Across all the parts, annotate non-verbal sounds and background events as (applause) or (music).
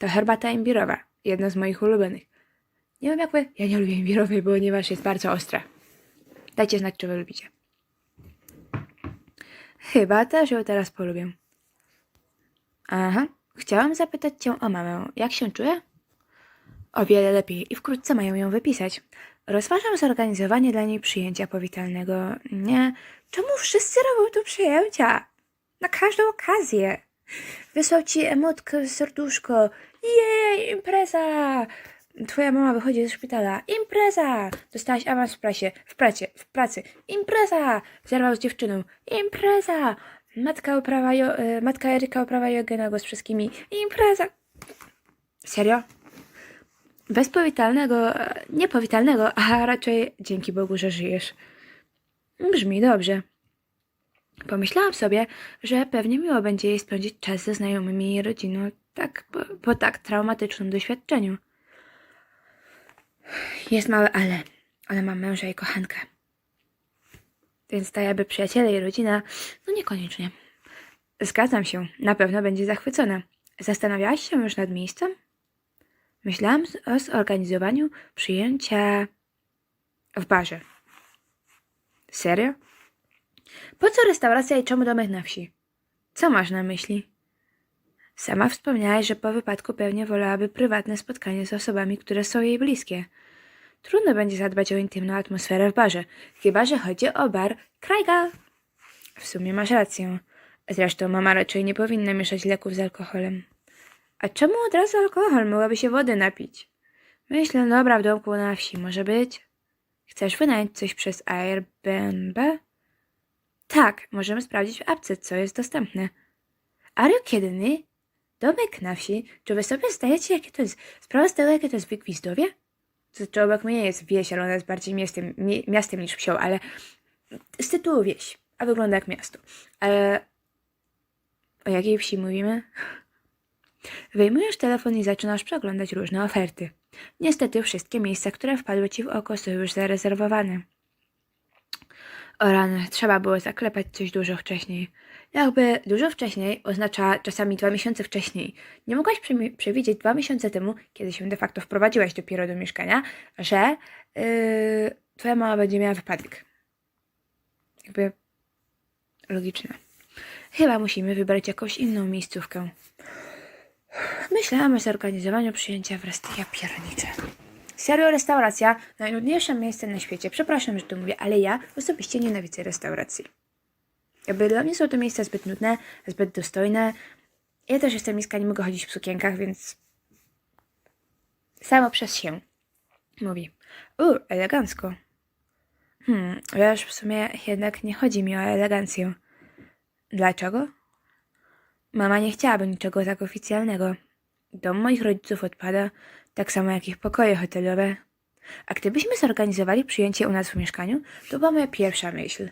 To herbata imbirowa, jedna z moich ulubionych. Nie wiem jak wy, ja nie lubię imbirowej, ponieważ jest bardzo ostra. Dajcie znać, czy wy lubicie. Chyba też ją teraz polubię. Aha, chciałam zapytać cię o mamę. Jak się czuje? O wiele lepiej i wkrótce mają ją wypisać. Rozważam zorganizowanie dla niej przyjęcia powitalnego. Nie, czemu wszyscy robią tu przyjęcia? Na każdą okazję. Wysłał ci emotkę, serduszko. Jej, impreza! Twoja mama wychodzi ze szpitala. Impreza! Dostałaś awans w prasie, w pracie, w pracy. Impreza! Zerwał z dziewczyną. Impreza! Matka, uprawa jo, e, matka Eryka uprawa jogę na głos wszystkimi. Impreza! Serio? Bez powitalnego, e, niepowitalnego, a raczej dzięki Bogu, że żyjesz. Brzmi dobrze. Pomyślałam sobie, że pewnie miło będzie jej spędzić czas ze znajomymi i rodziną tak, po, po tak traumatycznym doświadczeniu. Jest małe ale. Ona ma męża i kochankę. Więc ta jakby przyjaciele i rodzina, no niekoniecznie. Zgadzam się, na pewno będzie zachwycona. Zastanawiałaś się już nad miejscem? Myślałam o zorganizowaniu przyjęcia w barze. Serio? Po co restauracja i czemu domek na wsi? Co masz na myśli? Sama wspomniałaś, że po wypadku pewnie wolałaby prywatne spotkanie z osobami, które są jej bliskie. Trudno będzie zadbać o intymną atmosferę w barze, chyba że chodzi o bar Krajga. W sumie masz rację. Zresztą mama raczej nie powinna mieszać leków z alkoholem. A czemu od razu alkohol? Mogłaby się wody napić. Myślę, dobra, w domku na wsi może być. Chcesz wynająć coś przez Airbnb? Tak, możemy sprawdzić w apce, co jest dostępne. Are you kidding me? Domek na wsi? Czy wy sobie zdajecie, jakie to jest... Sprawa z tego, jakie to jest Wygwizdowie? To znaczy, obok mnie jest wieś, ale ona jest bardziej miastem, mi, miastem niż wsią, ale z tytułu wieś, a wygląda jak miasto. Ale o jakiej wsi mówimy? Wyjmujesz telefon i zaczynasz przeglądać różne oferty. Niestety wszystkie miejsca, które wpadły ci w oko są już zarezerwowane. O rany, trzeba było zaklepać coś dużo wcześniej. Jakby dużo wcześniej oznacza czasami dwa miesiące wcześniej. Nie mogłaś przewidzieć dwa miesiące temu, kiedy się de facto wprowadziłaś dopiero do mieszkania, że yy, twoja mama będzie miała wypadek. Jakby logiczne. Chyba musimy wybrać jakąś inną miejscówkę. Myślałam o zorganizowaniu przyjęcia w restauracji. Ja pierniczę. Serio, restauracja? Najnudniejsze miejsce na świecie. Przepraszam, że to mówię, ale ja osobiście nienawidzę restauracji. Jakby dla mnie są to miejsca zbyt nudne, zbyt dostojne. Ja też jestem niska, nie mogę chodzić w sukienkach, więc samo przez się mówi. U, elegancko. Hmm, wiesz, w sumie jednak nie chodzi mi o elegancję. Dlaczego? Mama nie chciałaby niczego tak oficjalnego. Dom moich rodziców odpada, tak samo jak ich pokoje hotelowe. A gdybyśmy zorganizowali przyjęcie u nas w mieszkaniu, to była moja pierwsza myśl.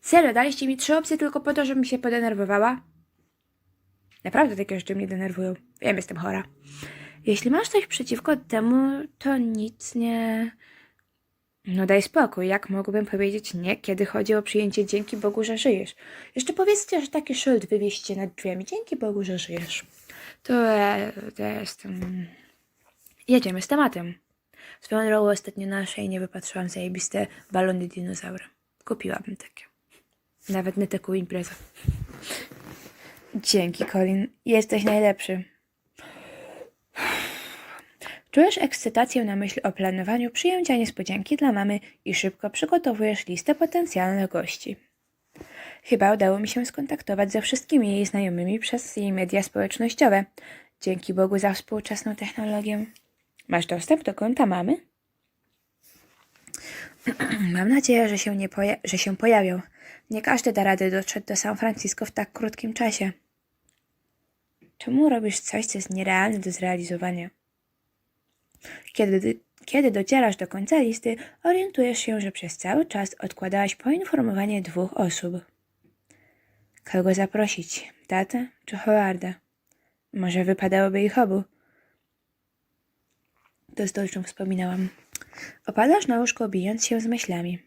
Serio, daliście mi trzy opcje tylko po to, żebym się podenerwowała? Naprawdę takie rzeczy mnie denerwują. Wiem, jestem chora. Jeśli masz coś przeciwko temu, to nic nie... No daj spokój, jak mógłbym powiedzieć nie, kiedy chodzi o przyjęcie dzięki Bogu, że żyjesz? Jeszcze powiedzcie, że taki szyld wywieźcie nad drzwiami. Dzięki Bogu, że żyjesz. To, to jest... mm, Jedziemy z tematem. Swoją drogą ostatnio na nie wypatrzyłam zajebiste balony dinozaura. Kupiłabym takie. Nawet na taką imprezę. Dzięki, Colin. Jesteś najlepszy. Czujesz ekscytację na myśl o planowaniu przyjęcia niespodzianki dla mamy i szybko przygotowujesz listę potencjalnych gości. Chyba udało mi się skontaktować ze wszystkimi jej znajomymi przez jej media społecznościowe. Dzięki Bogu za współczesną technologię. Masz dostęp do konta mamy? (clears throat) Mam nadzieję, że się, nie poja- że się pojawią. Nie każdy da radę dotrzeć do San Francisco w tak krótkim czasie. Czemu robisz coś, co jest nierealne do zrealizowania? Kiedy, kiedy docierasz do końca listy, orientujesz się, że przez cały czas odkładałaś poinformowanie dwóch osób. Kogo zaprosić? Tatę czy Howarda? Może wypadałoby ich obu? To z Dolczą wspominałam. Opadasz na łóżko, bijąc się z myślami.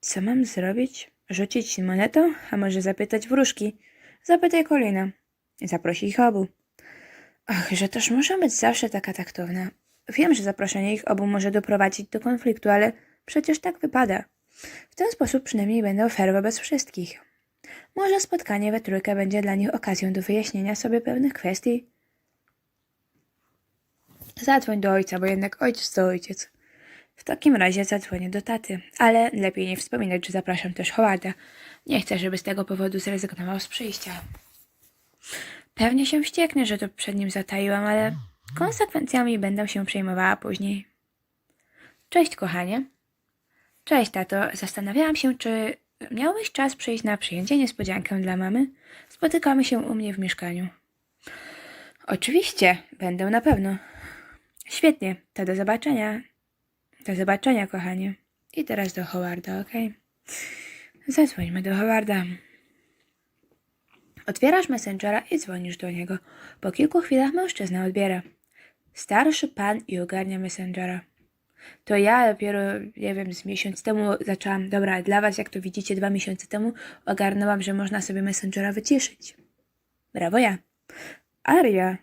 Co mam zrobić? Rzucić monetą? A może zapytać wróżki? Zapytaj Kolina. Zaprosi ich obu. Ach, że też muszę być zawsze taka taktowna. Wiem, że zaproszenie ich obu może doprowadzić do konfliktu, ale przecież tak wypada. W ten sposób przynajmniej będę fair wobec wszystkich. Może spotkanie we trójkę będzie dla nich okazją do wyjaśnienia sobie pewnych kwestii. Zadzwoń do ojca, bo jednak ojciec to ojciec. W takim razie zadzwonię do taty, ale lepiej nie wspominać, że zapraszam też Howarda. Nie chcę, żeby z tego powodu zrezygnował z przyjścia. Pewnie się wścieknę, że to przed nim zataiłam, ale konsekwencjami będę się przejmowała później. Cześć, kochanie. Cześć, tato. Zastanawiałam się, czy miałbyś czas przyjść na przyjęcie niespodziankę dla mamy? Spotykamy się u mnie w mieszkaniu. Oczywiście, będę na pewno. Świetnie, to do zobaczenia. Do zobaczenia, kochanie. I teraz do Howarda, okej? Zadzwońmy do Howarda. Otwierasz Messengera i dzwonisz do niego. Po kilku chwilach mężczyzna odbiera. Starszy pan i ogarnia Messengera. To ja dopiero, nie wiem, z miesiąc temu zaczęłam, dobra, dla was, jak to widzicie, dwa miesiące temu ogarnęłam, że można sobie Messengera wyciszyć. Brawo ja. Aria.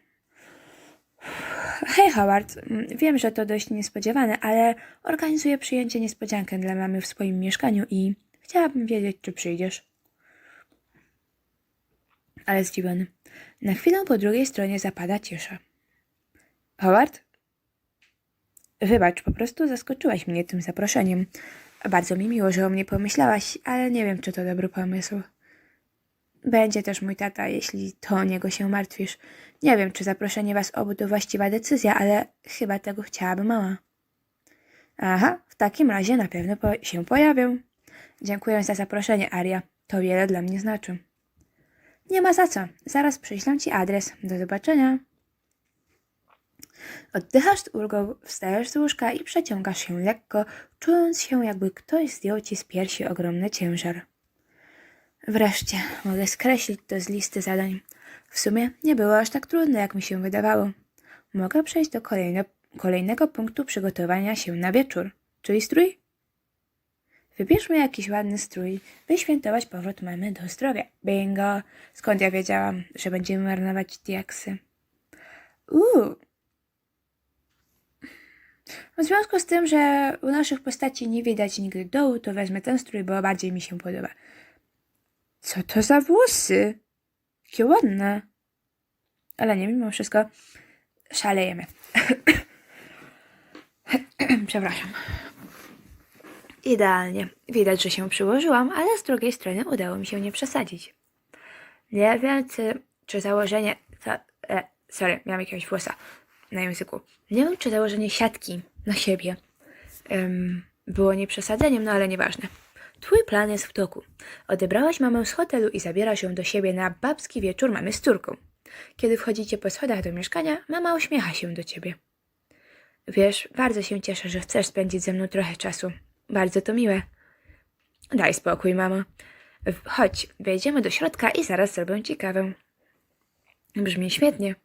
Hej Howard, Mm, wiem, że to dość niespodziewane, ale organizuję przyjęcie niespodziankę dla mamy w swoim mieszkaniu i chciałabym wiedzieć, czy przyjdziesz. Ale zdziwiony. Na chwilę po drugiej stronie zapada cisza. Howard? Wybacz, po prostu zaskoczyłaś mnie tym zaproszeniem. Bardzo mi miło, że o mnie pomyślałaś, ale nie wiem, czy to dobry pomysł. Będzie też mój tata, jeśli to o niego się martwisz. Nie wiem, czy zaproszenie was obu to właściwa decyzja, ale chyba tego chciałaby mama. Aha, w takim razie na pewno po się pojawię. Dziękuję za zaproszenie, Aria. To wiele dla mnie znaczy. Nie ma za co. Zaraz przyślę ci adres. Do zobaczenia. Oddychasz z ulgą, wstajesz z łóżka i przeciągasz się lekko, czując się, jakby ktoś zdjął ci z piersi ogromny ciężar. Wreszcie mogę skreślić to z listy zadań. W sumie nie było aż tak trudne, jak mi się wydawało. Mogę przejść do kolejne, kolejnego punktu przygotowania się na wieczór, czyli strój. Wybierzmy jakiś ładny strój, by świętować powrót mamy do zdrowia. Bingo! Skąd ja wiedziałam, że będziemy marnować diaksy? Uuu! W związku z tym, że u naszych postaci nie widać nigdy dołu, to wezmę ten strój, bo bardziej mi się podoba. Co to za włosy? Jakie ładne. Ale nie, mimo wszystko szalejemy. (coughs) Przepraszam. Idealnie. Widać, że się przyłożyłam, ale z drugiej strony udało mi się nie przesadzić. Nie wiem, czy, czy założenie... Co, e, sorry, miałam jakiegoś włosa na języku. Nie wiem, czy założenie siatki na siebie em, było nieprzesadzeniem, no ale nieważne. Twój plan jest w toku. Odebrałaś mamę z hotelu i zabierasz ją do siebie na babski wieczór mamy z córką. Kiedy wchodzicie po schodach do mieszkania, mama uśmiecha się do ciebie. Wiesz, bardzo się cieszę, że chcesz spędzić ze mną trochę czasu. Bardzo to miłe. Daj spokój, mamo. Chodź, wejdziemy do środka i zaraz zrobię ci kawę. Brzmi świetnie.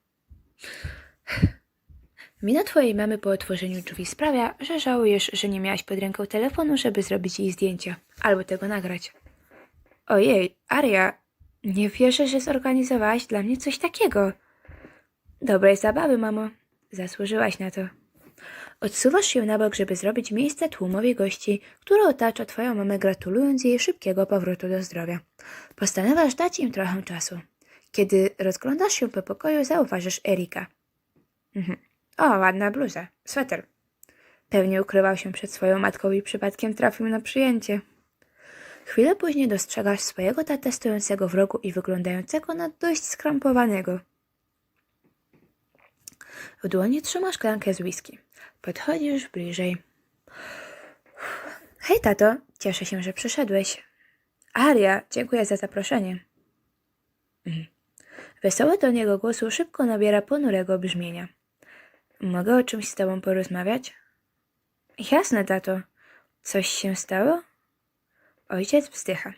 Mina twojej mamy po otworzeniu drzwi sprawia, że żałujesz, że nie miałaś pod ręką telefonu, żeby zrobić jej zdjęcia albo tego nagrać. Ojej, Aria, nie wierzę, że zorganizowałaś dla mnie coś takiego. Dobrej zabawy, mamo. Zasłużyłaś na to. Odsuwasz się na bok, żeby zrobić miejsce tłumowi gości, który otacza twoją mamę, gratulując jej szybkiego powrotu do zdrowia. Postanawiasz dać im trochę czasu. Kiedy rozglądasz się po pokoju, zauważysz Erika. Mhm. O, ładna bluza, sweter. Pewnie ukrywał się przed swoją matką i przypadkiem trafił na przyjęcie. Chwilę później dostrzegasz swojego tatę stojącego w rogu i wyglądającego na dość skrępowanego. W dłoni trzyma szklankę z whisky. Podchodzisz bliżej. Hej, tato, cieszę się, że przyszedłeś. Aria, dziękuję za zaproszenie. Mhm. Wesoły ton jego głosu szybko nabiera ponurego brzmienia. Mogę o czymś z tobą porozmawiać? Jasne, tato. Coś się stało? Ojciec wzdycha.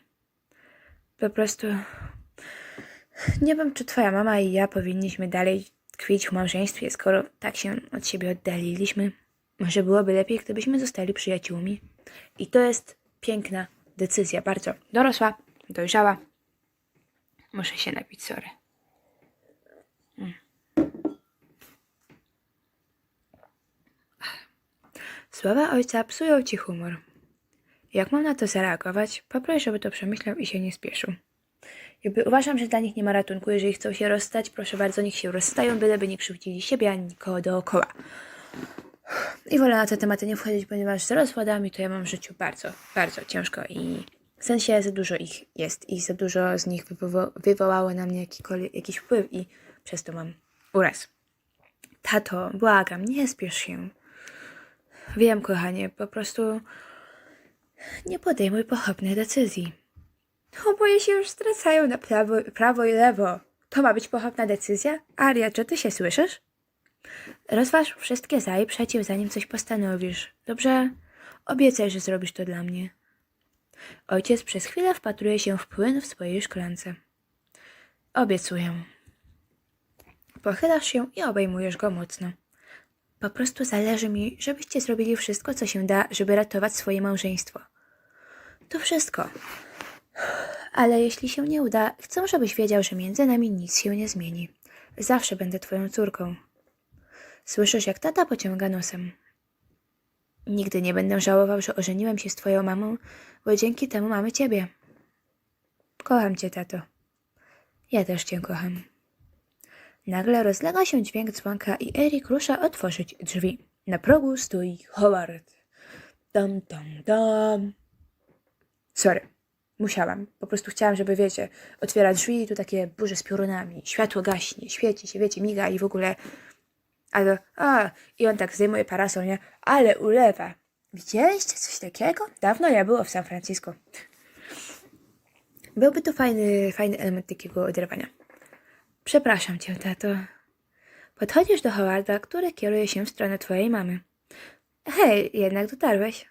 Po prostu. Nie wiem, czy twoja mama i ja powinniśmy dalej tkwić w małżeństwie, skoro tak się od siebie oddaliliśmy. Może byłoby lepiej, gdybyśmy zostali przyjaciółmi. I to jest piękna decyzja, bardzo dorosła, dojrzała. Muszę się napić, sorry. Słowa ojca psują ci humor. Jak mam na to zareagować? Poproś, żeby to przemyślał i się nie spieszył. Jakby uważam, że dla nich nie ma ratunku. Jeżeli chcą się rozstać, proszę bardzo, niech się rozstają, byleby nie krzywdzili siebie ani nikogo dookoła. I wolę na te tematy nie wchodzić, ponieważ z rozwodami to ja mam w życiu bardzo, bardzo ciężko i w sensie za dużo ich jest i za dużo z nich wywoła, wywołało na mnie jakiś wpływ i przez to mam uraz. Tato, błagam, nie spiesz się. Wiem, kochanie, po prostu nie podejmuj pochopnych decyzji. Oboje się już stracają na prawo, prawo i lewo. To ma być pochopna decyzja? Aria, czy ty się słyszysz? Rozważ wszystkie za i przeciw, zanim coś postanowisz. Dobrze? Obiecaj, że zrobisz to dla mnie. Ojciec przez chwilę wpatruje się w płyn w swojej szklance. Obiecuję. Pochylasz się i obejmujesz go mocno. Po prostu zależy mi, żebyście zrobili wszystko, co się da, żeby ratować swoje małżeństwo. To wszystko. Ale jeśli się nie uda, chcę, żebyś wiedział, że między nami nic się nie zmieni. Zawsze będę twoją córką. Słyszysz, jak tata pociąga nosem. Nigdy nie będę żałował, że ożeniłem się z twoją mamą, bo dzięki temu mamy ciebie. Kocham cię, tato. Ja też cię kocham. Nagle rozlega się dźwięk dzwonka i Erik rusza otworzyć drzwi. Na progu stoi Howard. Dam, dam, dam. Sorry, musiałam. Po prostu chciałam, żeby, wiecie, otwiera drzwi i tu takie burze z piorunami. Światło gaśnie, świeci się, wiecie, miga i w ogóle... Ale, a, i on tak zdejmuje parasol, nie? Ale ulewa. Widzieliście coś takiego? Dawno nie było w San Francisco. Byłby to fajny, fajny element takiego oderwania. Przepraszam cię, tato. Podchodzisz do Howarda, który kieruje się w stronę twojej mamy. Hej, jednak dotarłeś.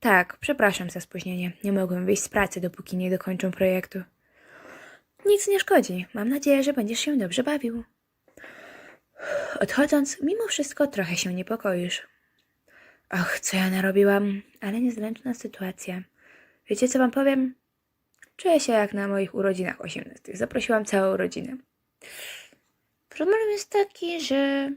Tak, przepraszam za spóźnienie. Nie mogłem wyjść z pracy, dopóki nie dokończą projektu. Nic nie szkodzi. Mam nadzieję, że będziesz się dobrze bawił. Odchodząc, mimo wszystko trochę się niepokoisz. Och, co ja narobiłam, ale niezręczna sytuacja. Wiecie, co wam powiem? Czuję się jak na moich urodzinach 18. Zaprosiłam całą rodzinę. Problem jest taki, że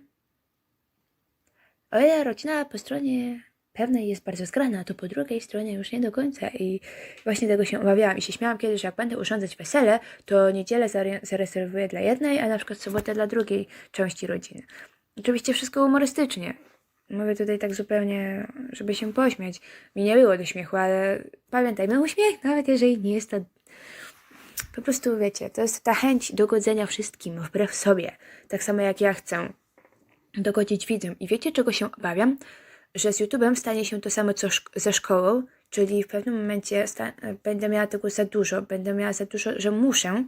o ile rodzina po stronie pewnej jest bardzo zgrana, to po drugiej stronie już nie do końca i właśnie tego się obawiałam i się śmiałam kiedyś, jak będę urządzać wesele, to niedzielę zare- zarezerwuję dla jednej, a na przykład sobotę dla drugiej części rodziny. Oczywiście wszystko humorystycznie. Mówię tutaj tak zupełnie, żeby się pośmiać. Mi nie było do śmiechu, ale pamiętajmy, uśmiech, nawet jeżeli nie jest to po prostu wiecie, to jest ta chęć dogodzenia wszystkim wbrew sobie. Tak samo jak ja chcę dogodzić widzom. I wiecie, czego się obawiam? Że z YouTube'em stanie się to samo co szk- ze szkołą, czyli w pewnym momencie będę miała tego za dużo, będę miała za dużo, że muszę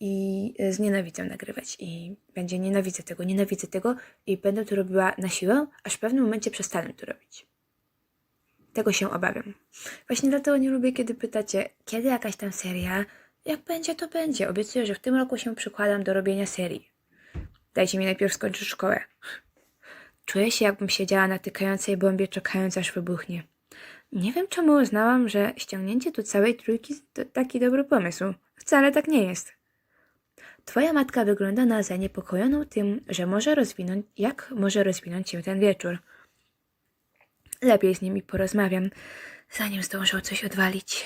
i e, znienawidzę nagrywać. I będzie nienawidzę tego, nienawidzę tego i będę to robiła na siłę, aż w pewnym momencie przestanę to robić. Tego się obawiam. Właśnie dlatego nie lubię, kiedy pytacie, kiedy jakaś tam seria, jak będzie, to będzie. Obiecuję, że w tym roku się przykładam do robienia serii. Dajcie mi najpierw skończyć szkołę. Czuję się, jakbym siedziała na tykającej bombie, czekając aż wybuchnie. Nie wiem, czemu uznałam, że ściągnięcie tu całej trójki to taki dobry pomysł. Wcale tak nie jest. Twoja matka wygląda na zaniepokojoną tym, że może rozwinąć, jak może rozwinąć się ten wieczór. Lepiej z nimi porozmawiam, zanim zdążą coś odwalić.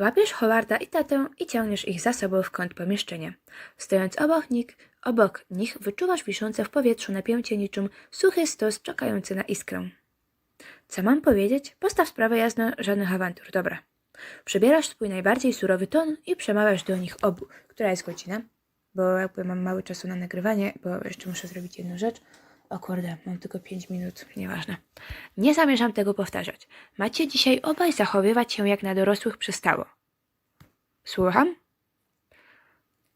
Łapiesz Howarda i tatę i ciągniesz ich za sobą w kąt pomieszczenia. Stojąc obok nich, obok nich wyczuwasz wiszące w powietrzu napięcie niczym suchy stos czekający na iskrę. Co mam powiedzieć? Postaw sprawę jasno, żadnych awantur, dobra. Przybierasz swój najbardziej surowy ton i przemawiasz do nich obu. Która jest godzina? Bo jakby mam mało czasu na nagrywanie, bo jeszcze muszę zrobić jedną rzecz. O kurde, mam tylko 5 minut, nieważne. Nie zamierzam tego powtarzać. Macie dzisiaj obaj zachowywać się jak na dorosłych przystało. Słucham?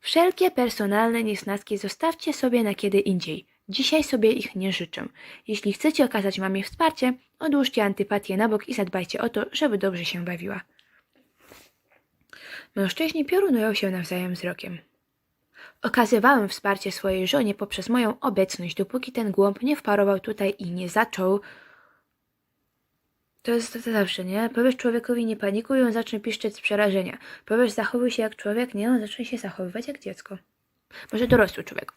Wszelkie personalne niesnaski zostawcie sobie na kiedy indziej. Dzisiaj sobie ich nie życzę. Jeśli chcecie okazać mamie wsparcie, odłóżcie antypatię na bok i zadbajcie o to, żeby dobrze się bawiła. Mężczyźni piorunują się nawzajem wzrokiem. Okazywałem wsparcie swojej żonie poprzez moją obecność, dopóki ten głąb nie wparował tutaj i nie zaczął. To jest to, zawsze, nie? Powiesz człowiekowi nie panikuj, on zacznie piszczeć z przerażenia. Powiesz zachowuj się jak człowiek, nie? On zacznie się zachowywać jak dziecko. Może dorosły człowiek, o.